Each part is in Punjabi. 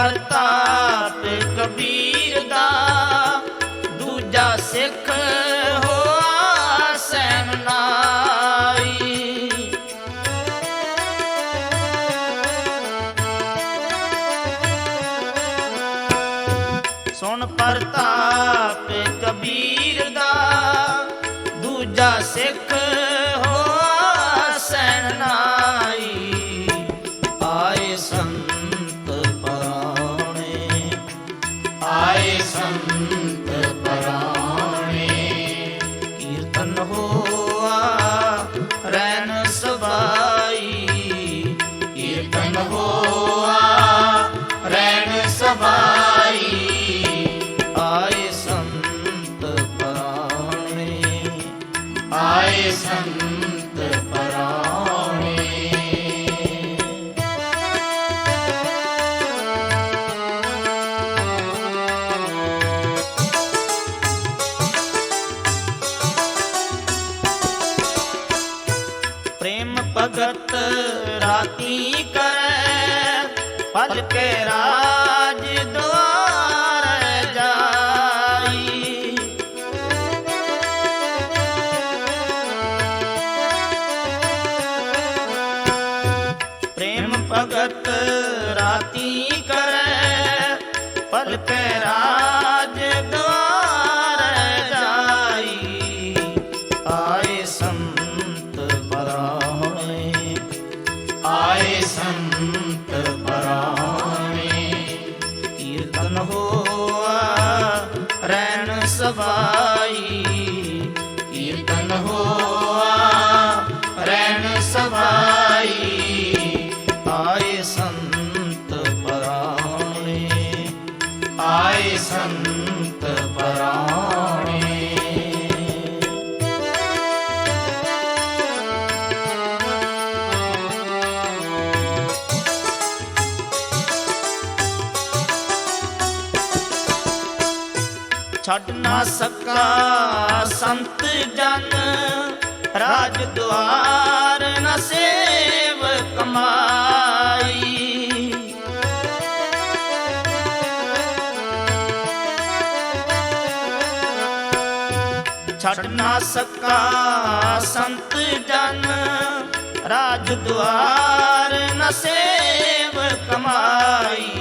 करता ਨਾ ਸਕਾ, ਸੰਤ ਜਨ, ਰਾਜ ਦੁਆਰ ਨਾ ਸੇਵ ਕਮਾਈ। ਛੱਡ ਨਾ ਸਕਾ, ਸੰਤ ਜਨ, ਰਾਜ ਦੁਆਰ ਨਾ ਸੇਵ ਕਮਾਈ।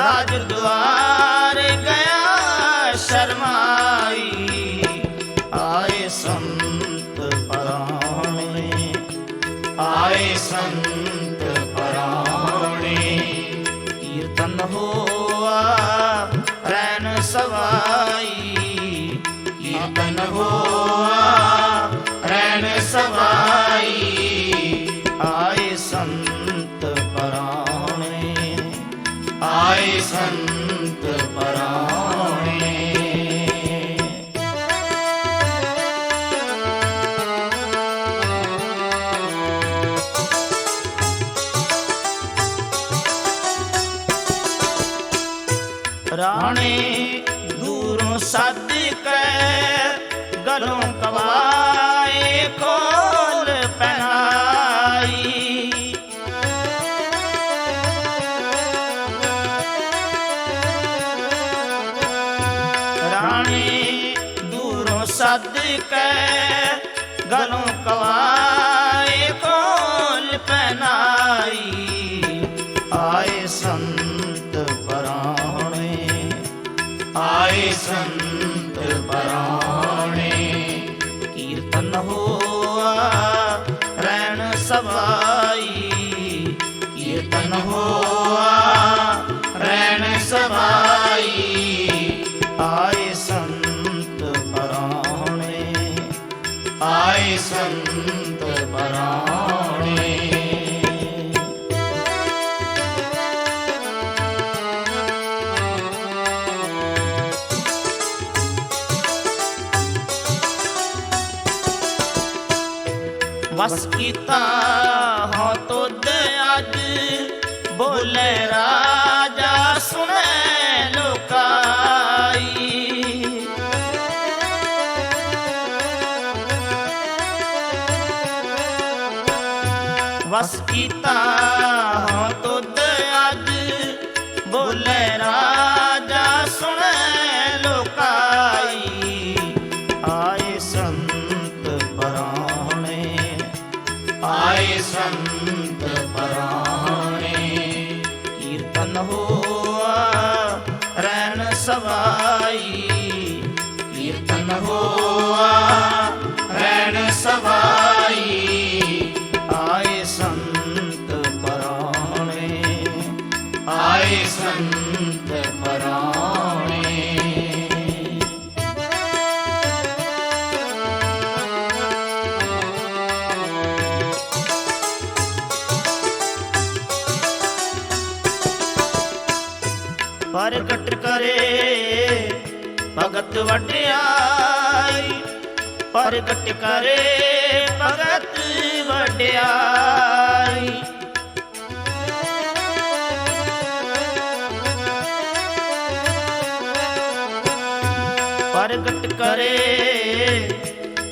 ਰਾਜ ਦੁਆਰ ਗਿਆ ਸ਼ਰਮਾਈ। ਆਏ ਸੰਤ ਪਰਾਣੇ ਆਏ ਸੰਤ ਪਰਾਣੇ ਕੀਰਤਨ ਹੋ ਆਏ ਕੇ ਗਲੋਂ ਕਵਾਏ ਕੋਲ ਪਹਿਨਾਈ? ਆਏ ਸੰਤ ਪਰਾਣੇ ਆਏ ਸੰਤ ਪਰਾਣੇ ਕੀਰਤਨ ਹੋਆ, ਰੈਣ ਸਵਾਈ। ਕੀਰਤਨ ਹੋਆ, ਰੈਣ ਸਵਾਈ। णे वस्किता ਵਸ ਕੀਤਾ ਭਗਤ ਵਡਿਆਈ ਪ੍ਰਗਟ ਕਰੇ ਭਗਤ ਵਡਿਆਈ। ਪ੍ਰਗਟ ਕਰੇ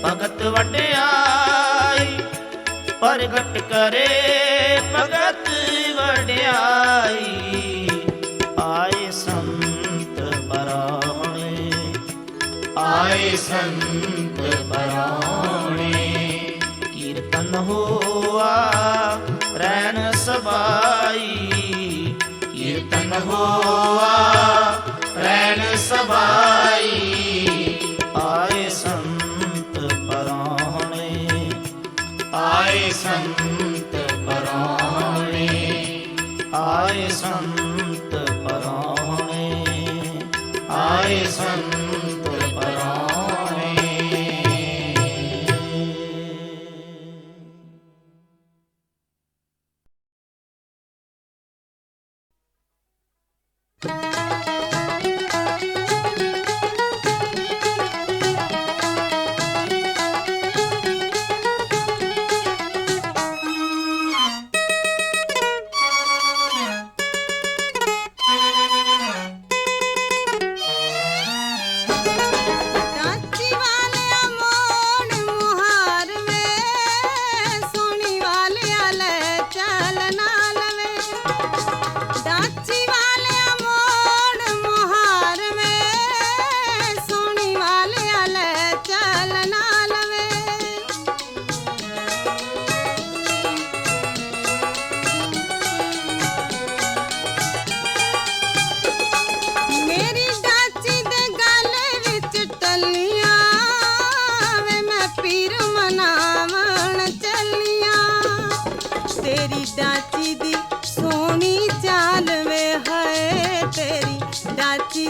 ਭਗਤ ਵਡਿਆਈ ਪ੍ਰਗਟ ਕਰੇ ਭਗਤ ਵਡਿਆਈ। ਸੰਤ ਪਰਾਣੇ ਕੀਰਤਨ ਹੋਆ ਰੈਣ ਸਬਾਈ। ਕੀਰਤਨ ਹੋਆ ਰੈਣ ਸਬਾਈ।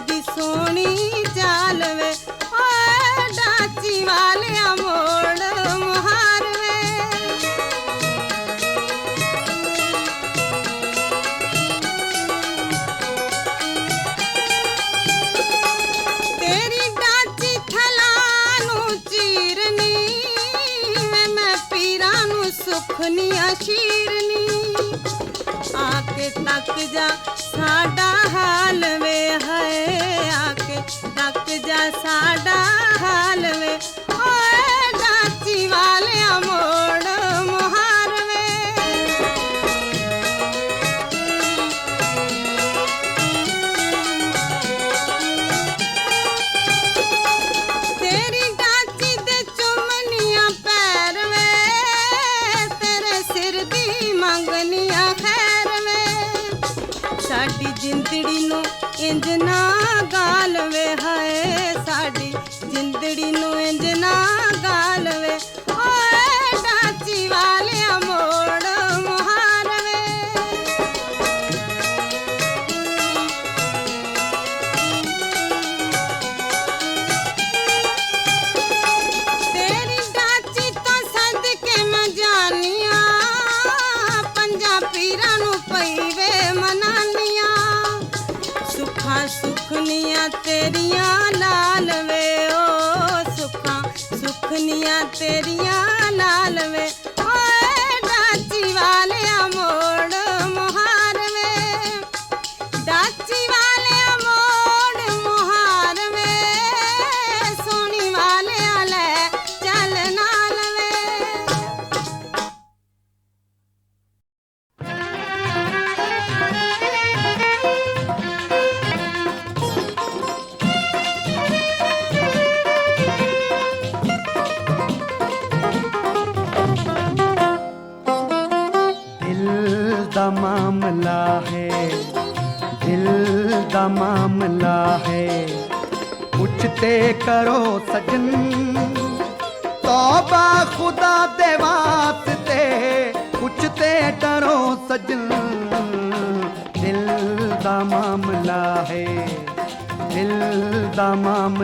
ਦੀ ਸੋਹਣੀ ਚਾਲ ਵੇ। ਓਏ ਡਾਚੀ ਵਾਲਿਆ ਮੋੜ ਮੁਹਾਰ ਵੇ। ਤੇਰੀ ਡਾਚੀ ਥਲਾਂ ਨੂੰ ਚੀਰਨੀ ਵੇ, ਮੈਂ ਪੀਰਾਂ ਨੂੰ ਸੁਖਨੀਆਂ ਸ਼ੀਰਨੀ ਆ ਕੇ ਤੱਕ ਜਾ ਸਾਡਾ ਹਾਲ ਵੇ। ਕੇ ਜਾ ਸਾਡਾ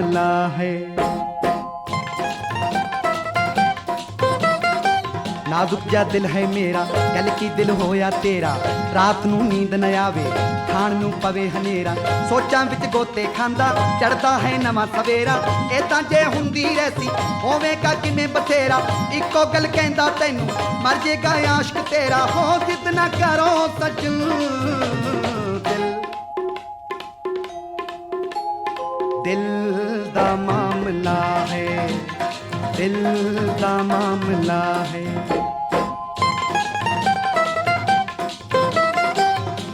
ਮਾਮਲਾ ਹੈ। ਨਾਜ਼ੁਕ ਜਿਹਾ ਦਿਲ ਹੈ ਮੇਰਾ, ਗੱਲ ਕੀ ਦਿਲ ਹੋਇਆ ਤੇਰਾ। ਰਾਤ ਨੂੰ ਨੀਂਦ ਨਾ ਆਵੇ, ਖਾਣ ਨੂੰ ਪਵੇ ਹਨੇਰਾ। ਸੋਚਾਂ ਵਿੱਚ ਗੋਤੇ ਖਾਂਦਾ ਚੜਦਾ ਹੈ ਨਵਾਂ ਸਵੇਰਾ। ਇਹ ਤਾਂ ਜੇ ਹੁੰਦੀ ਰਹਿਸੀ ਹੋਵੇਗਾ ਕਿਵੇਂ ਬਥੇਰਾ। ਇੱਕੋ ਗੱਲ ਕਹਿੰਦਾ ਤੈਨੂੰ, ਮਰ ਜੇਗਾ ਆਸ਼ਕ ਤੇਰਾ। ਹੋ ਜਿੱਦ ਨਾ ਕਰੋ ਸਜਣ ਦਿਲ। ਦਿਲ ਦਿਲ ਦਾ ਮਾਮਲਾ ਹੈ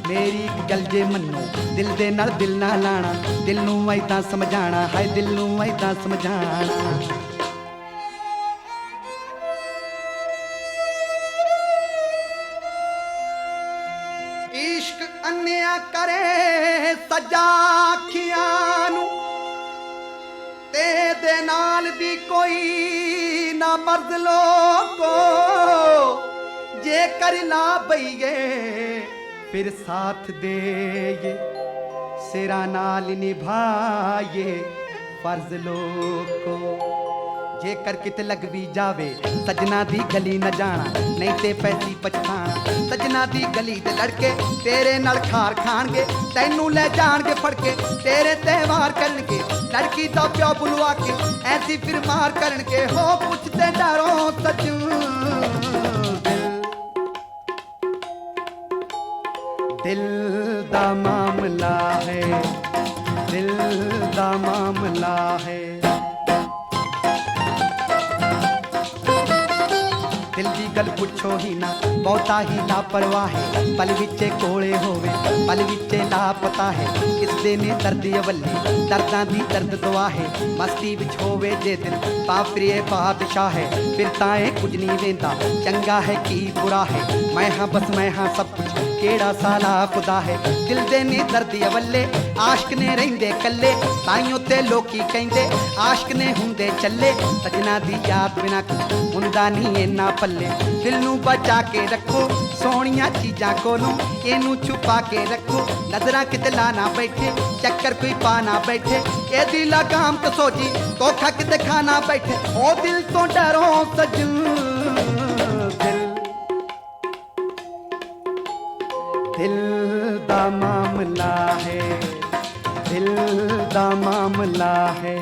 ਮੇਰੀ ਗੱਲ ਜੇ ਮੰਨੋ ਦਿਲ ਦੇ ਨਾਲ ਦਿਲ ਨਾ ਲਾਣਾ ਦਿਲ ਨੂੰ ਐਦਾਂ ਸਮਝਾਣਾ ਹਾਏ ਦਿਲ ਨੂੰ ਐਦਾਂ ਸਮਝਾਣਾ ਇਸ਼ਕ ਅੰਨਿਆ ਕਰੇ ਸਜਾ ਅੱਖੀਆਂ ਨੂੰ ਨਾਲ ਵੀ ਕੋਈ ਨਾ ਮਰਦ ਲੋਕੋ। ਜੇ ਕਰ ਲਾ ਬਈਏ, ਫਿਰ ਸਾਥ ਦੇਏ ਸਿਰਾਂ ਨਾਲ ਨਿਭਾਏ ਫਰਜ਼ ਲੋਕੋ। ਜੇਕਰ ਕਿਤੇ ਲੱਗ ਵੀ ਜਾਵੇ, ਸਜਣਾ ਦੀ ਗਲੀ ਨਾ ਜਾਣਾ, ਨਹੀਂ ਤੇ ਪੈਸੀ ਪਛਤਾਣਾ। ਸਜਣਾ ਦੀ ਗਲੀ ਦੇ ਲੜਕੇ ਤੇਰੇ ਨਾਲ ਖਾਰ ਖਾਣਗੇ, ਤੈਨੂੰ ਲੈ ਜਾਣਗੇ ਫੜ ਕੇ ਤੇਰੇ ਤੇ ਵਾਰ ਕਰਨਗੇ। ਲੜਕੀ ਦਾ ਪਿਓ ਬੁਲਵਾ ਕੇ ਐਸੀ ਫਿਰ ਮਾਰ ਕਰਨਗੇ। ਹੋ ਪੁੱਛਦੇ ਡਰੋ ਸਜੂ ਦਿਲ ਦਾ ਮਾਮਲਾ ਹੈ, ਦਿਲ ਦਾ ਮਾਮਲਾ ਹੈ। ਗੱਲ ਪੁੱਛੋ ਹੀ ਨਾ, ਬਹੁਤਾ ਹੀ ਲਾਪਰਵਾਹ। ਹੈ ਪਲ ਵਿੱਚੇ ਕੋਲੇ ਹੋਵੇ, ਪਲ ਵਿੱਚੇ ਲਾਪਤਾ ਹੈ। ਕਿਸ ਦੇ ਨੇ ਦਰਦ ਅਵੱਲੀ ਦਰਦਾਂ ਦੀ ਦਰਦ ਦੁਆ ਹੈ ਮਸਤੀ ਵਿੱਚ ਹੋਵੇ ਜੇ ਦਿਲ ਤਾਂ ਫਿਰ ਇਹ ਬਾਦਸ਼ਾਹ ਹੈ। ਫਿਰ ਤਾਂ ਇਹ ਕੁਝ ਨਹੀਂ ਵੇਂਦਾ, ਚੰਗਾ ਹੈ ਕੀ ਬੁਰਾ ਹੈ। ਮੈਂ ਹਾਂ, ਬਸ ਮੈਂ ਹਾਂ ਸਭ ਕੁਝ ਕਿਹੜਾ ਸਾਲਾ ਖੁਦਾ ਹੈ? ਦਿਲ ਦੇ ਨੇ ਦਰਦ ਅਵੱਲੇ ਆਸ਼ਕ ਨੇ ਰਹਿੰਦੇ ਕੱਲੇ ਤਾਈਓ ਤੇ ਲੋਕੀ ਕਹਿੰਦੇ, ਆਸ਼ਕ ਨੇ ਹੁੰਦੇ ਚੱਲੇ। ਸਜਣਾ ਦੀ ਯਾਦ ਬਿਨਾ ਹੁੰਦਾ ਨਹੀਂ ਇੰਨਾ ਪੱਲੇ। ਦਿਲ ਨੂੰ ਬਚਾ ਕੇ ਰੱਖੋ, ਸੋਹਣੀਆਂ ਚੀਜ਼ਾਂ ਕੋਲੋਂ ਇਹਨੂੰ ਛੁਪਾ ਕੇ ਰੱਖੋ, ਨਜ਼ਰਾਂ ਕਿਤੇ ਲਾ ਨਾ ਬੈਠੇ, ਚੱਕਰ ਕੋਈ ਪਾ ਨਾ ਬੈਠੇ। ਇਹਦੀ ਲਗਾਮ ਤੇ ਸੋਜੀ ਧੋਖਾ ਕਿਤੇ ਖਾਣਾ ਬੈਠੇ। ਉਹ ਦਿਲ ਤੋਂ ਡਰੋ ਸਜਣ ਮਾਮਲਾ ਹੈ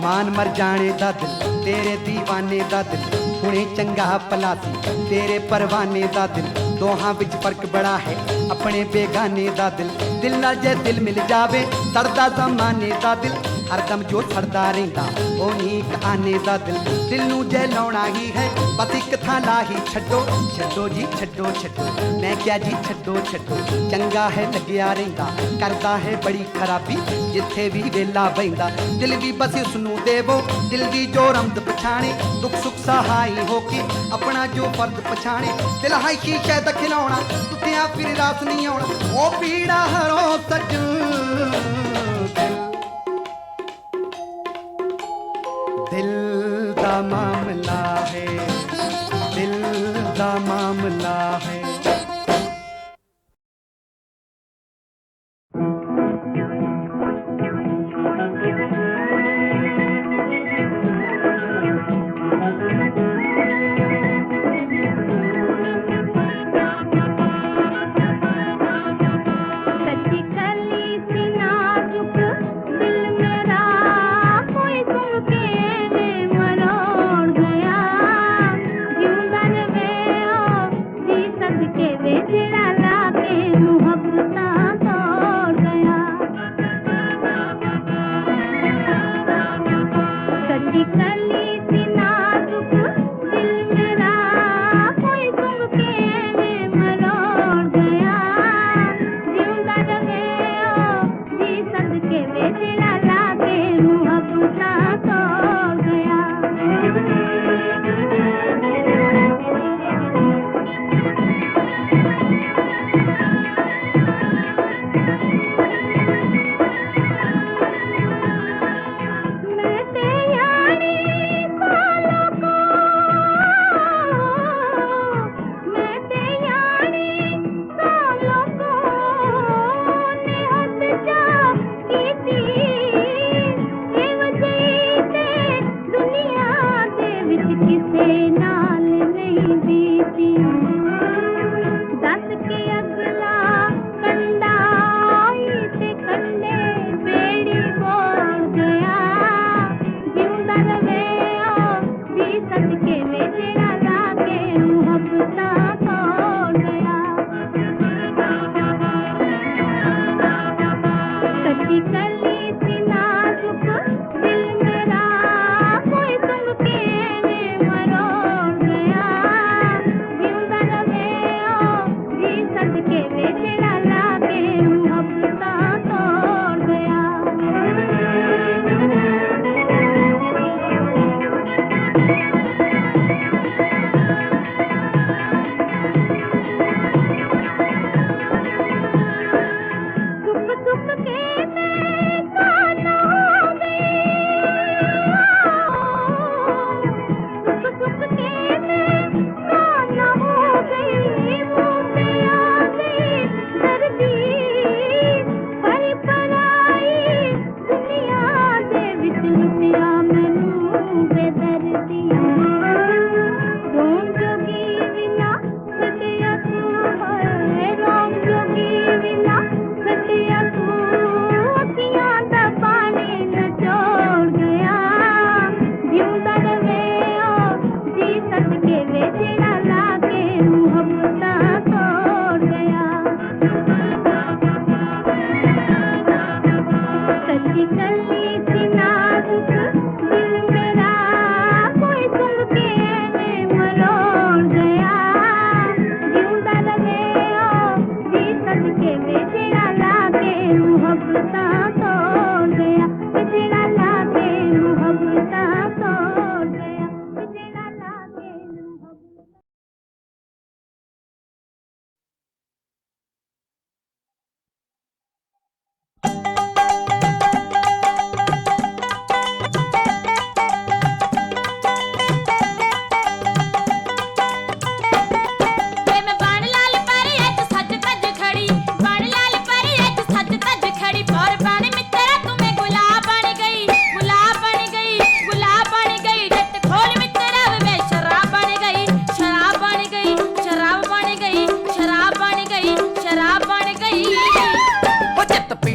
ਮਾਨ ਮਰ ਜਾਣੇ ਦਾ ਦਿਲ ਤੇਰੇ دیਵਾਨੇ ਦਾ ਦਿਲ ਹੁਣੇ ਚੰਗਾ ਭਲਾ ਸੀ ਤੇਰੇ ਪਰਵਾਨੇ ਦਾ ਦਿਲ ਦੋਹਾਂ ਵਿੱਚ ਫ਼ਰਕ ਬੜਾ ਹੈ ਆਪਣੇ ਬੇਗਾਨੇ ਦਾ ਦਿਲ ਦਿਲ ਨਾਲ ਜੇ ਦਿਲ ਮਿਲ ਜਾਵੇ ਸੜਦਾ ਜ਼ਮਾਨੇ ਦਾ ਦਿਲ ਹਰਦਮ ਜੋ ਸੜਦਾ ਰਹਿੰਦਾ, ਉਹ ਨੀਕ ਆਨੇ ਦਾ ਦਿਲ। ਦਿਲ ਨੂੰ ਜੇ ਲਾਉਣਾ ਹੀ ਹੈ, ਬਸ ਇੱਕ ਥਾਂ ਲਾ ਛੱਡੋ। ਛੱਡੋ ਜੀ, ਛੱਡੋ ਛੱਡੋ। ਮੈਂ ਕਿਹਾ ਜੀ, ਛੱਡੋ ਛੱਡੋ। ਚੰਗਾ ਹੈ ਲੱਗਿਆ ਰਹਿੰਦਾ, ਕਰਦਾ ਹੈ ਬੜੀ ਖਰਾਬੀ, ਜਿੱਥੇ ਵੀ ਵੇਲਾ ਬੈਂਦਾ ਦਿਲ ਵੀ ਬਸ ਉਸ ਨੂੰ ਦੇਵੋ, ਦਿਲ ਦੀ ਜੋ ਰਮਦ ਪਛਾਣੇ, ਦੁੱਖ ਸੁੱਖ ਸਹਾਈ ਹੋ ਕੇ ਆਪਣਾ ਜੋ ਫਰਜ਼ ਪਛਾਣੇ। ਦਿਲ ਹਾਈ ਸ਼ੀਸ਼ੇ ਦਾ ਖਿਲਾਉਣਾ ਟੁੱਟਿਆ ਫਿਰ ਰਾਸ ਨਹੀਂ ਆਉਣਾ। ਉਹ ਪੀੜਾ ਹਰੋ ਸੱਜਣ। ਮਾਮਲਾ ਹੈ। ਦਿਲ ਦਾ ਮਾਮਲਾ ਹੈ।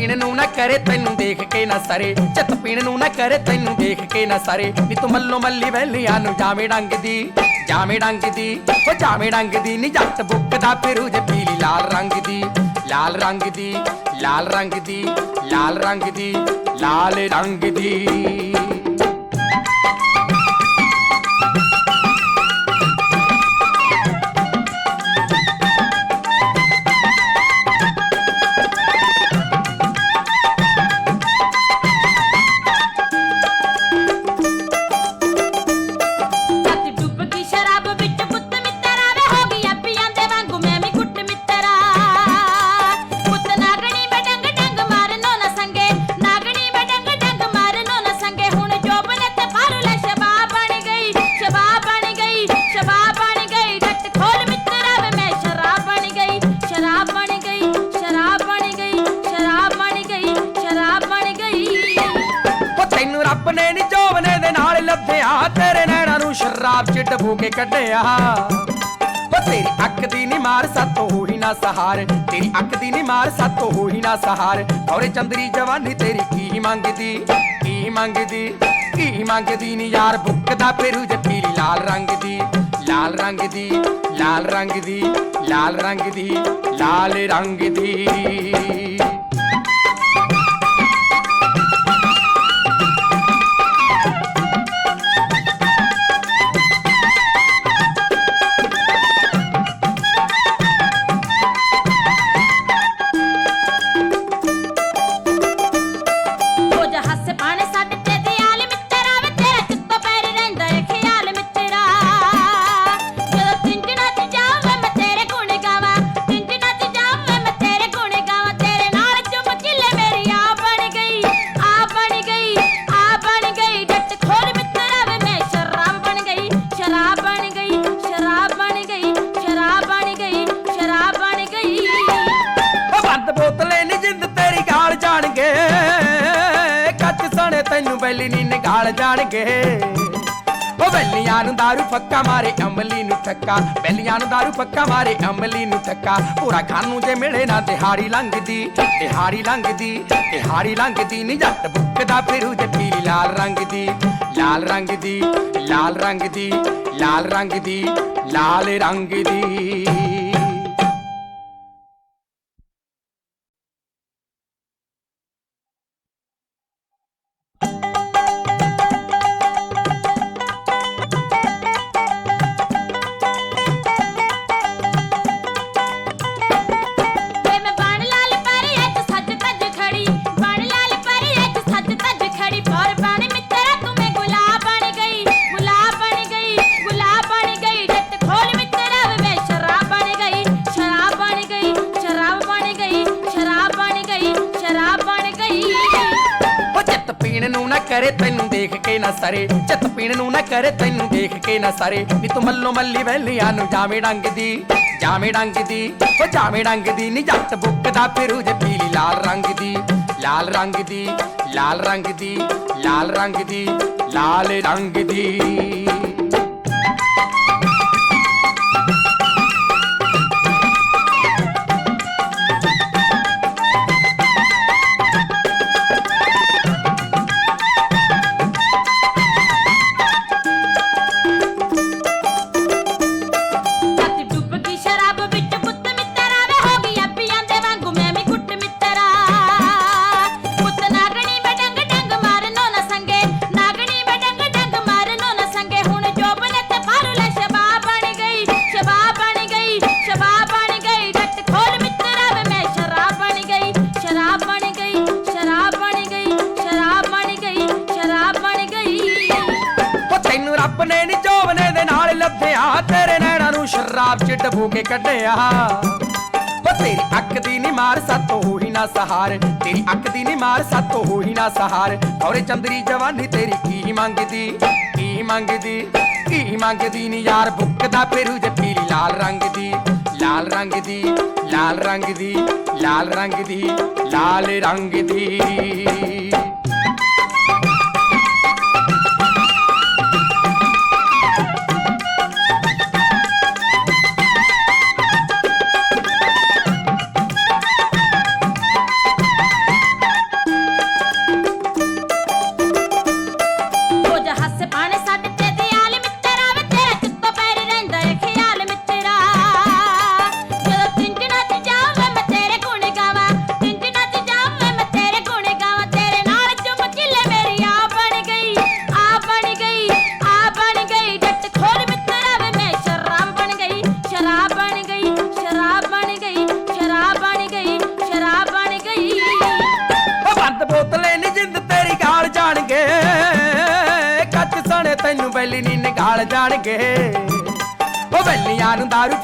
ਪੀਣ ਨੂੰ ਨਾ ਕਰੇ, ਤੈਨੂੰ ਦੇਖ ਕੇ ਨਾ ਸਰੇ। ਚਿੱਤ ਪੀਣ ਨੂੰ ਨਾ ਕਰੇ, ਤੈਨੂੰ ਦੇਖ ਕੇ ਨਾ ਸਰੇ। ਨੀ ਤੂੰ ਮੱਲੋ ਮੱਲੀ ਵੈਲੀਆਂ ਨੂੰ ਜਾਵੇਂ ਡੰਗ ਦੀ ਜਾਵੇਂ ਡੰਗ ਦੀ ਉਹ ਜਾਵੇਂ ਡੰਗ ਦੀ ਨੀ, ਜੱਟ ਬੁੱਕਦਾ ਫਿਰੂ ਜੇ ਪੀਲੀ ਲਾਲ ਰੰਗ ਦੀ ਲਾਲ ਰੰਗ ਦੀ ਲਾਲ ਰੰਗ ਦੀ ਲਾਲ ਰੰਗ ਦੀ ਲਾਲ ਰੰਗ ਦੀ ਸ਼ਰਾਬ ਚ ਡਬੋ ਕੇ ਕੱਢਿਆ। ਉਹ ਤੇਰੀ ਅੱਖ ਦੀ ਨੀ ਮਾਰ, ਸੱਤੋ ਹੋਈ ਨਾ ਸਹਾਰ। ਤੇਰੀ ਅੱਖ ਦੀ ਨੀ ਮਾਰ, ਸੱਤੋ ਹੋਈ ਨਾ ਸਹਾਰ। ਔਰੇ ਚੰਦਰੀ ਜਵਾਨੀ ਤੇਰੀ ਕੀ ਮੰਗਦੀ ਕੀ ਮੰਗਦੀ ਕੀ ਮੰਗਦੀ ਨੀ ਯਾਰ? ਬੁੱਕਦਾ ਫਿਰੂ ਜੇ ਪੀਲੀ ਲਾਲ ਰੰਗ ਦੀ, ਲਾਲ ਰੰਗ ਦੀ, ਲਾਲ ਰੰਗ ਦੀ, ਲਾਲ ਰੰਗ ਦੀ, ਲਾਲ ਰੰਗ ਦੀ। ਅਮਲੀ ਨੂੰ ਠੱਕਾ ਬੈਲੀਆਂ ਨੂੰ दारू ਫੱਕਾ ਮਾਰੇ, ਅਮਲੀ ਨੂੰ ਠੱਕਾ ਪੂਰਾ ਖਾਨੂੰ ਜੇ ਮਿਲੇ ਨਾ ਦਿਹਾੜੀ ਲੰਘਦੀ ਦਿਹਾੜੀ ਲੰਘਦੀ ਦਿਹਾੜੀ ਲੰਘਦੀ ਨੀ ਜੱਟ ਬੁੱਕਦਾ ਫਿਰੂ ਜੇ ਪੀਲੀ ਲਾਲ ਰੰਗ ਦੀ ਲਾਲ ਰੰਗ ਦੀ ਲਾਲ ਰੰਗ ਦੀ ਲਾਲ ਰੰਗ ਦੀ ਲਾਲ ਰੰਗ ਦੀ ਤੈਨੂੰ ਦੇਖ ਕੇ ਨਾ ਸਰੇ। ਨੀ ਤੂੰ ਮੱਲੋ ਮੱਲੀ ਵੈਲੀਆਂ ਨੂੰ ਜਾਵੇਂ ਡੰਗ ਦੀ ਜਾਵੇਂ ਡੰਗ ਦੀ ਉਹ ਜਾਵੇਂ ਡੰਗ ਦੀ ਨੀ ਜੱਟ ਬੁੱਕਦਾ ਫਿਰੂ ਜੇ ਪੀਲੀ ਡਬੋ ਕੇ ਕੱਢਿਆ। ਉਹ ਤੇਰੀ ਅੱਖ ਦੀ ਨੀ ਮਾਰ ਸੱਤੋ ਹੋਈ ਨਾ ਸਹਾਰ। ਤੇਰੀ ਅੱਖ ਦੀ ਨੀ ਮਾਰ ਸੱਤੋ ਹੋਈ ਨਾ ਸਹਾਰ। ਔਰੇ ਚੰਦਰੀ ਜਵਾਨੀ ਤੇਰੀ ਕੀ ਮੰਗਦੀ ਕੀ ਮੰਗਦੀ ਕੀ ਮੰਗਦੀ ਨੀ ਯਾਰ? ਬੁੱਕਦਾ ਫਿਰੂ ਜੇ ਪੀਲੀ ਲਾਲ ਰੰਗ ਦੀ, ਲਾਲ ਰੰਗ ਦੀ, ਲਾਲ ਰੰਗ ਦੀ, ਲਾਲ ਰੰਗ ਦੀ, ਲਾਲ ਰੰਗ ਦੀ।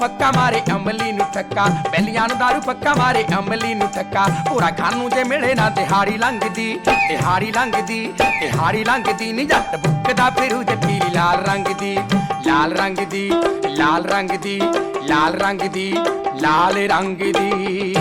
ਪੱਕਾ ਮਾਰੇ, ਅਮਲੀ ਨੂੰ ਠੱਕਾ। ਬੈਲੀਆਂ ਨੂੰ ਦਾਰੂ ਫੱਕਾ ਮਾਰੇ, ਅਮਲੀ ਨੂੰ ਠੱਕਾ। ਪੂਰਾ ਖਾਨ ਜੇ ਮਿਲੇ ਨਾ, ਦਿਹਾੜੀ ਲੰਘਦੀ ਦਿਹਾੜੀ ਲੰਘਦੀ ਦਿਹਾੜੀ ਲੰਘਦੀ। ਨੀ ਜੱਟ ਬੁੱਕਦਾ ਫਿਰੂ ਜੱਟੀ ਲਾਲ ਰੰਗ ਦੀ ਲਾਲ ਰੰਗ ਦੀ ਲਾਲ ਰੰਗ ਦੀ ਲਾਲ ਰੰਗ ਦੀ ਲਾਲ ਰੰਗ ਦੀ